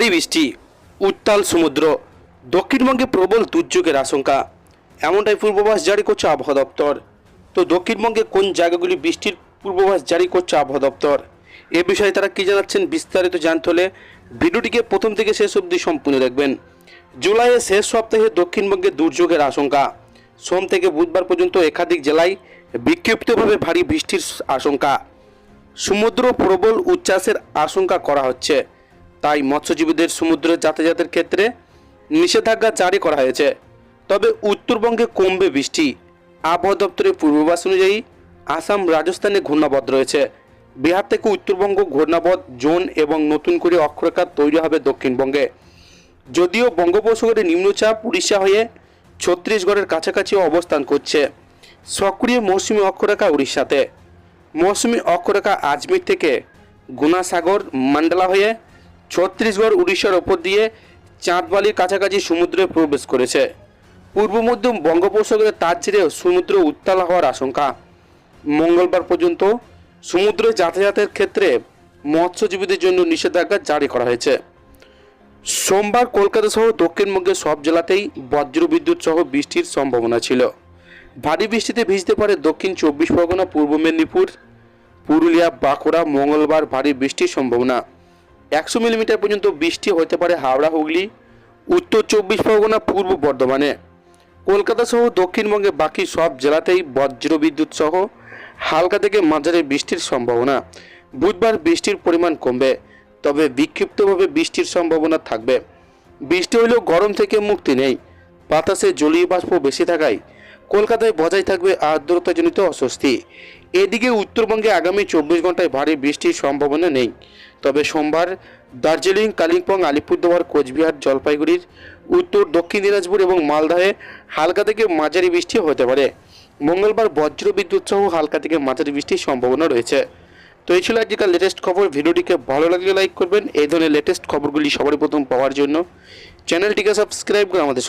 ভারী বৃষ্টি, উত্তাল সমুদ্র, দক্ষিণবঙ্গে প্রবল দুর্যোগের আশঙ্কা। এমনটাই পূর্বাভাস জারি করছে আবহাওয়া দপ্তর। তো দক্ষিণবঙ্গে কোন জায়গাগুলি বৃষ্টির পূর্বাভাস জারি করছে আবহাওয়া দপ্তর? এ বিষয়ে তারা কী জানাচ্ছেন বিস্তারিত জানতে হলে ভিডিওটিকে প্রথম থেকে শেষ অবধি সম্পূর্ণ দেখবেন। জুলাইয়ের শেষ সপ্তাহে দক্ষিণবঙ্গে দুর্যোগের আশঙ্কা। সোম থেকে বুধবার পর্যন্ত একাধিক জেলায় বিক্ষিপ্তভাবে ভারী বৃষ্টির আশঙ্কা। সমুদ্র প্রবল উচ্ছ্বাসের আশঙ্কা করা হচ্ছে। তাই মৎস্যজীবীদের সমুদ্রে যাতায়াতের ক্ষেত্রে নিষেধাজ্ঞা জারি করা হয়েছে। তবে উত্তরবঙ্গে কমবে বৃষ্টি। আবহাওয়া দপ্তরের পূর্বাভাস অনুযায়ী আসাম, রাজস্থানে ঘূর্ণাবধ রয়েছে। বিহার থেকে উত্তরবঙ্গ ঘূর্ণাবধ জোন এবং নতুন করে অক্ষরেখা তৈরি হবে দক্ষিণবঙ্গে। যদিও বঙ্গোপসাগরে নিম্নচাপ উড়িষ্যা হয়ে ছত্তিশগড়ের কাছাকাছি অবস্থান করছে। সক্রিয় মৌসুমী অক্ষরেখা উড়িষ্যাতে। মৌসুমী অক্ষরেখা আজমির থেকে গুনাসাগর, মান্ডালা হয়ে ছত্তিশগড়, উড়িষ্যার ওপর দিয়ে চাঁদবালির কাছাকাছি সমুদ্রে প্রবেশ করেছে। পূর্ব মধ্য বঙ্গোপসাগরে তার ছেড়ে সমুদ্র উত্তাল হওয়ার আশঙ্কা। মঙ্গলবার পর্যন্ত সমুদ্রে যাতায়াতের ক্ষেত্রে মৎস্যজীবীদের জন্য নিষেধাজ্ঞা জারি করা হয়েছে। সোমবার কলকাতা সহ দক্ষিণবঙ্গের সব জেলাতেই বজ্রবিদ্যুৎ সহ বৃষ্টির সম্ভাবনা ছিল। ভারী বৃষ্টিতে ভিজতে পারে দক্ষিণ চব্বিশ পরগনা, পূর্ব মেদিনীপুর, পুরুলিয়া, বাঁকুড়া, মঙ্গলবার ভারী বৃষ্টির সম্ভাবনা। একশো মিলিমিটার পর্যন্ত বৃষ্টি হতে পারে হাওড়া, হুগলি, উত্তর চব্বিশ পরগনা, পূর্ব বর্ধমানে। কলকাতা সহ দক্ষিণবঙ্গে বাকি সব জেলাতেই বজ্রবিদ্যুৎ সহ হালকা থেকে মাঝারি বৃষ্টির সম্ভাবনা। বুধবার বৃষ্টির পরিমাণ কমবে, তবে বিক্ষিপ্তভাবে বৃষ্টির সম্ভাবনা থাকবে। বৃষ্টি হলেও গরম থেকে মুক্তি নেই, বাতাসে জলীয় বাষ্প বেশি থাকায় কলকাতায় বজায় থাকবে আর্দ্রতাজনিত অস্বস্তি। এদিকে উত্তরবঙ্গে আগামী চব্বিশ ঘন্টায় ভারী বৃষ্টির সম্ভাবনা নেই। তবে সোমবার দার্জিলিং, কালিম্পং, আলিপুরদুয়ার, কোচবিহার, জলপাইগুড়ির, উত্তর, দক্ষিণ দিনাজপুর এবং মালদাহে হালকা থেকে মাঝারি বৃষ্টি হতে পারে। মঙ্গলবার বজ্র বিদ্যুৎ সহ হালকা থেকে মাঝারি বৃষ্টির সম্ভাবনা রয়েছে। তো এই ছিল আজকাল লেটেস্ট খবর। ভিডিওটিকে ভালো লাগলে লাইক করবেন। এই ধরনের লেটেস্ট খবরগুলি সবার প্রথম পাওয়ার জন্য চ্যানেলটিকে সাবস্ক্রাইব করে আমাদের